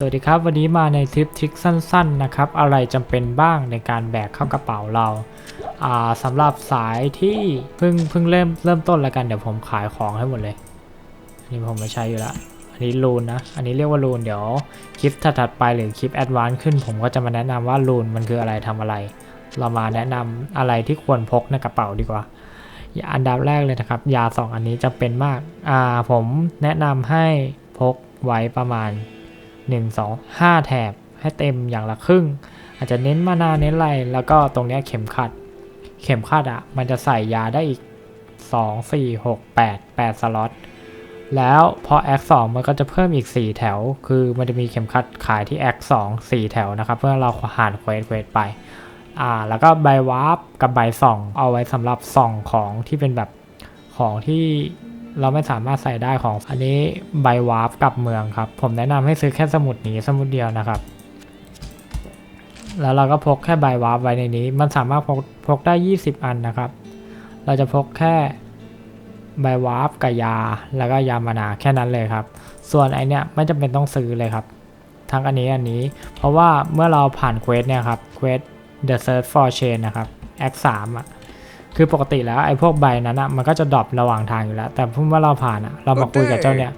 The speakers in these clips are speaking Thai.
สวัสดีครับ วันนี้มาในทริปทริคสั้นๆนะครับ อะไรจำเป็นบ้างในการแบกเข้ากระเป๋าเราาสำหรับสายที่เพิ่งเพิ่งเริ่มเริ่มต้นแล้วกันเดี๋ยวผมขายของให้หมดเลยอันนี้ผมไม่ใช้อยู่ล้วอันนี้รูนนะอันนี้เรียกว่ารูนเดี๋ยวคลิปถัดๆไปหรือคลิปแอดวานซ์ขึ้น ผมก็จะมาแนะนำว่ารูนมันคืออะไรทำอะไร เรามาแนะนำอะไรที่ควรพกในกระเป๋าดีกว่าอันดับแรกเลยนะครับ ยาสองอันนี้จำเป็นมากอ่าผมแนะนำให้พกไว้ประมาณ 1 2 5 แถบให้เต็มอย่างละครึ่ง อาจจะเน้นมานาเน้นไรแล้วก็ตรงเนี้ยเข็มขัด เข็มขัดอะ่ะมันจะใส่ยาได้อีก 2 4 6 8 8 สล็อตแล้วพอ X 2มันก็จะเพิ่มอีก 4 แถว คือมันจะมีเข็มขัดขายที่ X 2 4 แถวนะครับ เพื่อเราผ่านเควสเควสไป อ่า แล้วก็ใบวาร์ปกับใบส่อง เอาไว้สำหรับส่องของที่เป็นแบบของที่ เราไม่สามารถใส่ได้ของอันนี้ใบวาร์ปกับเมืองครับ ผมแนะนำให้ซื้อแค่สมุดนี้สมุดเดียวนะครับ แล้วเราก็พกแค่ใบวาร์ปไว้ในนี้ มันสามารถพกพกได้ 20 อันนะครับ เราจะพกแค่ใบวาร์ปกับยา แล้วก็ยามานาแค่นั้นเลยครับ ส่วนไอเนี้ยไม่จำเป็นต้องซื้อเลยครับ ทั้งอันนี้อันนี้ เพราะว่าเมื่อเราผ่านเควสเนี่ยครับเควส The Search for Chain นะครับ X 3อะ คือปกติแล้วไอ้พวกใบนั้นอะมันก็จะดรอประหว่างทางอยู่แล้ว แต่เพิ่งว่าเราผ่านอะเรามาคุยกับเจ้าเนี่ย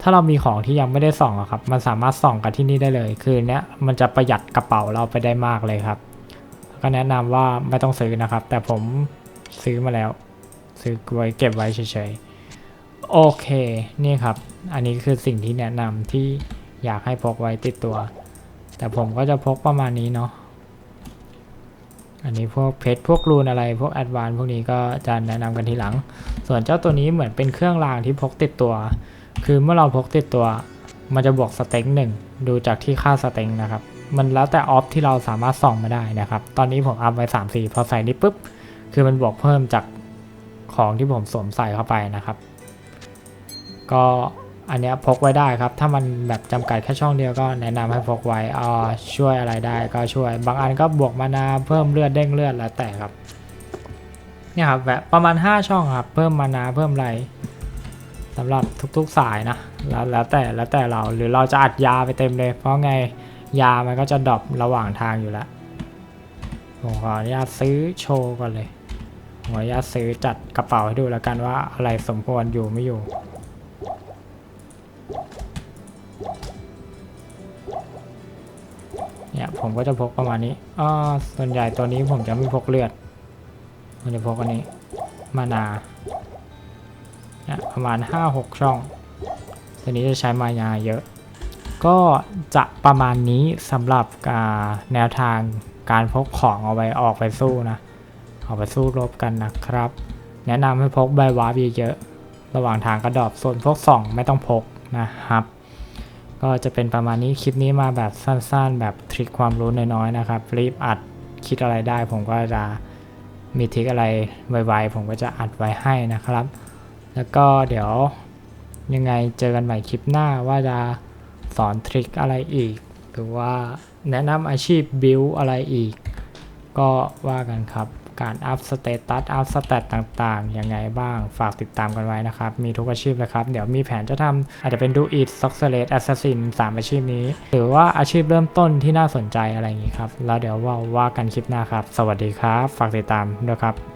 ถ้าเรามีของที่ยังไม่ได้ส่องอะครับ มันสามารถส่องกับที่นี่ได้เลย คือเนี้ยมันจะประหยัดกระเป๋าเราไปได้มากเลยครับ ก็แนะนำว่าไม่ต้องซื้อนะครับ แต่ผมซื้อมาแล้ว ซื้อไว้เก็บไว้เฉยๆ โอเค นี่ครับ อันนี้คือสิ่งที่แนะนำที่อยากให้พกไว้ติดตัว แต่ผมก็จะพกประมาณนี้เนาะ อันนี้พวกเพชรพวกรูนอะไรพวกแอดวานพวกนี้ก็จะแนะนำกันทีหลัง ส่วนเจ้าตัวนี้เหมือนเป็นเครื่องรางที่พกติดตัว คือเมื่อเราพกติดตัว มันจะบวกสเต็งหนึ่งดูจากที่ค่าสเต็งนะครับ มันแล้วแต่ออฟที่เราสามารถส่องมาได้นะครับ ตอนนี้ผมอัพไว้3 4พอใส่นี้ปุ๊บ คือมันบวกเพิ่มจากของที่ผมสวมใส่เข้าไปนะครับ ก็ อันนี้พกไว้ได้ครับ ถ้ามันแบบจำกัดแค่ช่องเดียวก็แนะนำให้พกไว้อ่าช่วยอะไรได้ก็ช่วย บางอันก็บวกมานาเพิ่มเลือดเด้งเลือดแล้วแต่ครับ เนี่ยครับแบบประมาณ 5 ช่องครับ เพิ่มมานาเพิ่มอะไรสำหรับทุกๆสายนะ แล้วแล้วแต่แล้วแต่เราหรือเราจะอัดยาไปเต็มเลย เพราะไงยามันก็จะดรอประหว่างทางอยู่แล้วผมขออนุญาตซื้อโชว์ก่อนเลยขออนุญาตซื้อจัดกระเป๋าให้ดูแล้วกันว่าอะไรสมควรอยู่ไม่อยู่ เนี่ยผมก็จะพกประมาณนี้อ่าส่วนใหญ่ตัวนี้ผมจะไม่พกเลือดผมจะพกอันนี้ มานาเนี่ยประมาณ 5-6 ช่อง ตัวนี้จะใช้มายาเยอะ ก็จะประมาณนี้สำหรับอ่าแนวทางการพกของเอาไว้ออกไปสู้นะ ออกไปสู้รบกันนะครับ แนะนำให้พกใบวาร์ปเยอะๆระหว่างทางกระดอบส่วนพวกส่องไม่ต้องพกนะครับ ก็จะเป็นประมาณนี้คลิปนี้มาแบบสั้นๆ แบบทริคความรู้น้อยๆนะครับ รีบอัดคิดอะไรได้ ผมก็จะมีทริคอะไรไวๆ ผมก็จะอัดไว้ให้นะครับ แล้วก็เดี๋ยวยังไงเจอกันใหม่คลิปหน้าว่าจะสอนทริคอะไรอีก หรือว่าแนะนำอาชีพบิวอะไรอีก ก็ว่ากันครับ การอัพสเตตัสอัพสเตตต่างๆ ยังไงบ้างฝากติดตามกันไว้นะครับ มีทุกอาชีพเลยครับ เดี๋ยวมีแผนจะทำอาจจะเป็นดูอิทซ็อกเซเลตแอสซัสซินสามอาชีพนี้ หรือว่าอาชีพเริ่มต้นที่น่าสนใจอะไรอย่างนี้ครับ แล้วเดี๋ยวว่าว่ากันคลิปหน้าครับ สวัสดีครับ ฝากติดตามด้วยครับ